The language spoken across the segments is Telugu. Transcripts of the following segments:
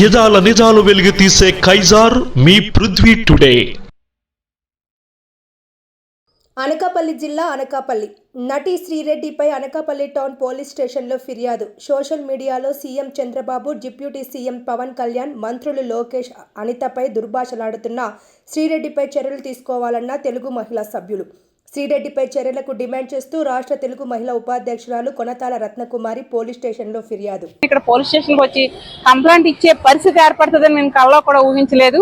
యదాల నిజాలు వెలిగి తీసే కైజార్ మీ పృథ్వీ టుడే. అనకాపల్లి జిల్లా అనకాపల్లి. నటి శ్రీరెడ్డిపై అనకాపల్లి టౌన్ పోలీస్ స్టేషన్లో ఫిర్యాదు. సోషల్ మీడియాలో CM Chandrababu deputy CM Pawan Kalyan మంత్రులు లోకేష్ అనితపై దుర్భాషలాడుతున్న శ్రీరెడ్డిపై చర్యలు తీసుకోవాలన్న తెలుగు మహిళా సభ్యులు. శ్రీరెడ్డిపై చర్యలకు డిమాండ్ చేస్తూ రాష్ట్ర తెలుగు మహిళా ఉపాధ్యక్షురాలు కొనతాల రత్నకుమారి పోలీస్ స్టేషన్లో ఫిర్యాదు. ఇక్కడ పోలీస్ స్టేషన్కి వచ్చి కంప్లైంట్ ఇచ్చే పరిస్థితి ఏర్పడుతుందని నేను కళ్ళలో కూడా ఊహించలేదు.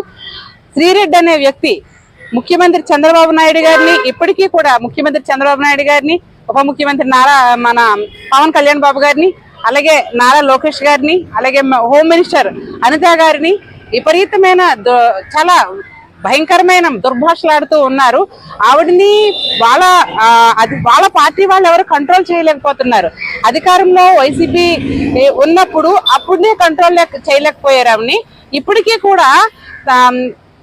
శ్రీరెడ్డి అనే వ్యక్తి ముఖ్యమంత్రి చంద్రబాబు నాయుడు గారిని ఇప్పటికీ కూడా ముఖ్యమంత్రి చంద్రబాబు నాయుడు గారిని ఉప ముఖ్యమంత్రి నారా మన పవన్ కళ్యాణ్ బాబు గారిని అలాగే నారా లోకేష్ గారిని అలాగే హోమ్ మినిస్టర్ అనిత గారిని విపరీతమైన చాలా భయంకరమైన దుర్భాషలాడుతూ ఉన్నారు. ఆవిడని వాళ్ళ అది వాళ్ళ పార్టీ వాళ్ళు ఎవరు కంట్రోల్ చేయలేకపోతున్నారు. అధికారంలో వైసీపీ ఉన్నప్పుడు అప్పుడే కంట్రోల్ చేయలేకపోయారు ఆవిడని. ఇప్పటికీ కూడా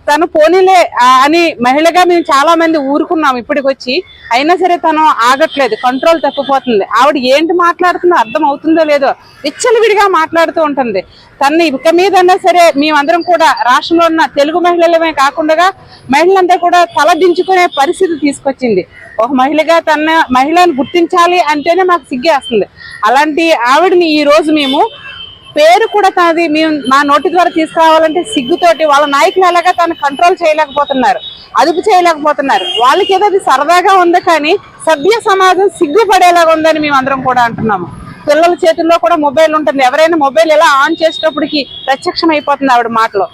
తను పోనీలే అని మహిళగా మేము చాలా మంది ఊరుకున్నాం ఇప్పటికి వచ్చి అయినా సరే తను ఆగట్లేదు కంట్రోల్ తప్పిపోతుంది. ఆవిడ ఏంటి మాట్లాడుతుందో అర్థం అవుతుందో లేదో విచ్చలవిడిగా మాట్లాడుతూ ఉంటుంది. తన్ని ఇక మీదన్నా సరే మేమందరం కూడా రాష్ట్రంలో ఉన్న తెలుగు మహిళలమే కాకుండా మహిళలంతా కూడా తల దించుకునే పరిస్థితి తీసుకొచ్చింది. ఒక మహిళగా తన మహిళను గుర్తించాలి అంటేనే మాకు సిగ్గేస్తుంది. అలాంటి ఆవిడని ఈ రోజు మేము పేరు కూడా తనది మేము మా నోటి ద్వారా తీసుకురావాలంటే సిగ్గుతోటి వాళ్ళ నాయకులు ఎలాగా తను కంట్రోల్ చేయలేకపోతున్నారు. అదుపు చేయలేకపోతున్నారు. వాళ్ళకి ఏదో అది సరదాగా ఉంది కానీ సభ్య సమాజం సిగ్గుపడేలాగా ఉందని మేము అందరం కూడా అంటున్నాము. పిల్లల చేతుల్లో కూడా మొబైల్ ఉంటుంది. ఎవరైనా మొబైల్ ఎలా ఆన్ చేసేటప్పటికి ప్రత్యక్షం అయిపోతుంది ఆవిడ మాటలో.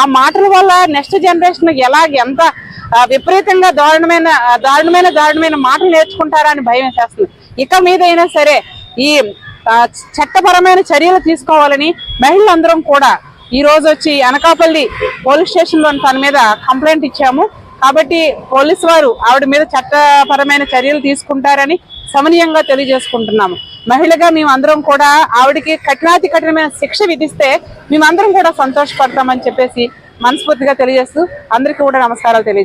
ఆ మాటల వల్ల నెక్స్ట్ జనరేషన్ ఎలా ఎంత విపరీతంగా దారుణమైన దారుణమైన దారుణమైన మాటలు నేర్చుకుంటారా అని భయం వేసేస్తుంది. ఇక మీదైనా సరే ఈ చట్టపరమైన చర్యలు తీసుకోవాలని మహిళలందరం కూడా ఈ రోజు వచ్చి అనకాపల్లి పోలీస్ స్టేషన్లో తన మీద కంప్లైంట్ ఇచ్చాము. కాబట్టి పోలీస్ వారు ఆవిడ మీద చట్టపరమైన చర్యలు తీసుకుంటారని సమనీయంగా తెలియజేసుకుంటున్నాము. మహిళగా మేము అందరం కూడా ఆవిడకి కఠినాతి కఠినమైన శిక్ష విధిస్తే మేమందరం కూడా సంతోషపడతామని చెప్పేసి మనస్ఫూర్తిగా తెలియజేస్తూ అందరికీ కూడా నమస్కారాలు తెలియజేస్తాం